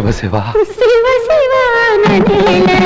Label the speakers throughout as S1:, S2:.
S1: శివ శివ.
S2: శివ కౌగిలిలోనే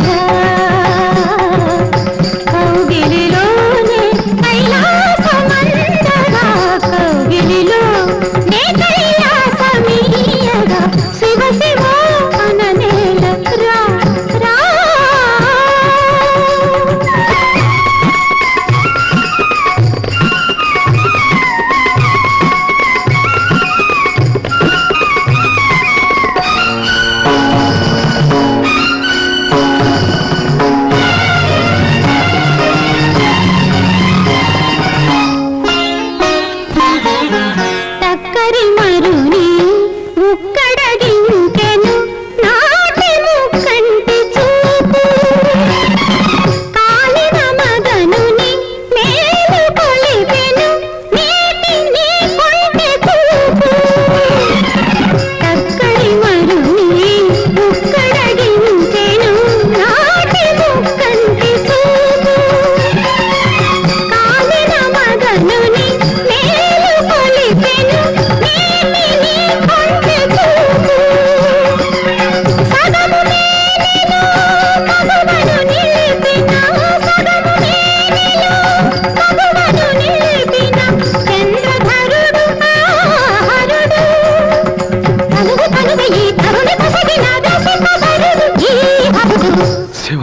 S2: పడింది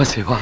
S1: 我喜欢